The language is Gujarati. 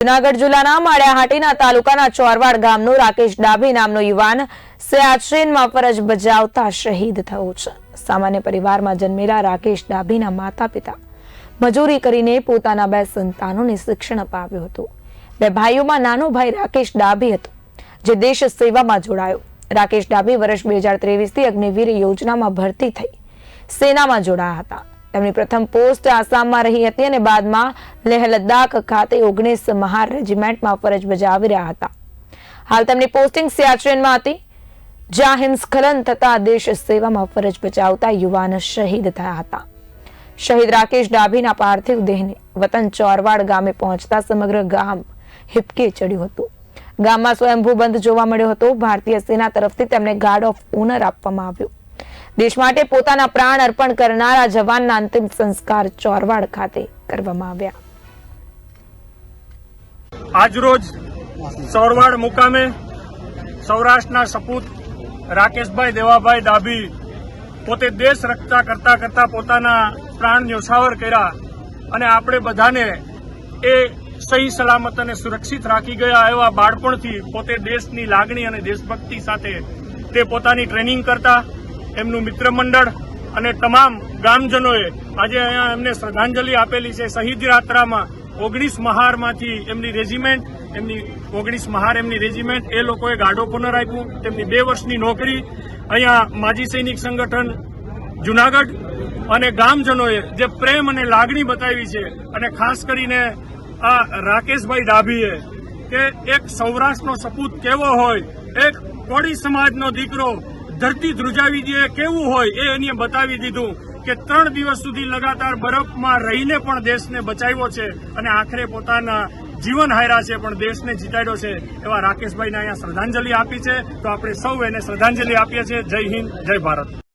જુનાગઢ જિલ્લાના માળિયાહાટીના તાલુકાના ચોરવાડ ગામનો રાકેશ ડાભી નામનો યુવાન સિયાચીનમાં ફરજ બજાવતા શહીદ થયો છે. સામાન્ય પરિવારમાં જન્મેલા રાકેશ ડાભીના માતા પિતા મજૂરી કરીને પોતાના બે સંતાનોને શિક્ષણ અપાવ્યું હતું. બે ભાઈઓમાં નાનો ભાઈ રાકેશ ડાભી હતો, જે દેશ સેવામાં જોડાયો. રાકેશ ડાભી વર્ષ બે હજાર ત્રેવીસથી અગ્નિવીર યોજનામાં ભરતી થઈ સેનામાં જોડાયા હતા. તેમની પ્રથમ પોસ્ટ આસામમાં રહી હતી અને બાદમાં લેહ લદ્દાખ ખાતે ઓગણીસ મહાર રેજિમેન્ટમાં ફરજ બજાવી રહ્યા હતા. હાલ તેમની પોસ્ટિંગ સિયાચેનમાં હતી. જ્યાં હિમસ્ખલન થતા દેશ સેવામાં ફરજ બજાવતા યુવાન શહીદ થયા હતા. શહીદ રાકેશ ડાભીના પાર્થિવ દેહને વતન ચોરવાડ ગામે પહોંચતા સમગ્ર ગામ હિપકે ચડ્યું હતું. ગામમાં સ્વયંભૂ બંધ જોવા મળ્યો હતો. ભારતીય સેના તરફથી તેમને ગાર્ડ ઓફ ઓનર આપવામાં આવ્યું. દેશ માટે પોતાના પ્રાણ અર્પણ કરનારા જવાનના અંતિમ સંસ્કાર ચોરવાડ ખાતે કરવામાં આવ્યા. આજરોજ ચોરવાડ મુકામે સૌરાષ્ટ્રના સપૂત રાકેશભાઈ દેવાભાઈ ડાભી પોતે દેશ રક્ષા કરતા કરતા પોતાના પ્રાણ ન્યોછાવર કર્યા અને આપણે બધાને એ સહી, સલામત અને સુરક્ષિત રાખી ગયા એવા બાળપણથી પોતે દેશની લાગણી અને દેશભક્તિ સાથે તે પોતાની ટ્રેનિંગ કરતા એમનું મિત્ર મંડળ અને તમામ ગામજનોએ આજે અહીંયા એમને શ્રદ્ધાંજલિ આપેલી છે. શહીદ યાત્રામાં ઓગણીસ મહારમાંથી એમની રેજિમેન્ટ, એમની ઓગણીસ મહાર એમની રેજિમેન્ટ, એ લોકોએ ગાડો પુનર આપ્યું. તેમની બે વર્ષની નોકરી, અહીંયા માજી સૈનિક સંગઠન જુનાગઢ અને ગામજનોએ જે પ્રેમ અને લાગણી બતાવી છે અને ખાસ કરીને આ રાકેશભાઈ ડાભીએ કે એક સૌરાષ્ટ્રનો સપૂત કેવો હોય, એક કોળી સમાજનો દીકરો ધરતી ધ્રુજાવી દે, કેવું હોય એ એને બતાવી દીધું કે ત્રણ દિવસ સુધી લગાતાર બરફમાં રહીને પણ દેશને બચાવ્યો છે અને આખરે પોતાના જીવન હાર્યા છે, પણ દેશને જીતાડ્યો છે. એવા રાકેશભાઈને અહીંયા શ્રદ્ધાંજલિ આપી છે. તો આપણે સૌ એને શ્રદ્ધાંજલિ આપીએ છીએ. જય હિન્દ, જય ભારત.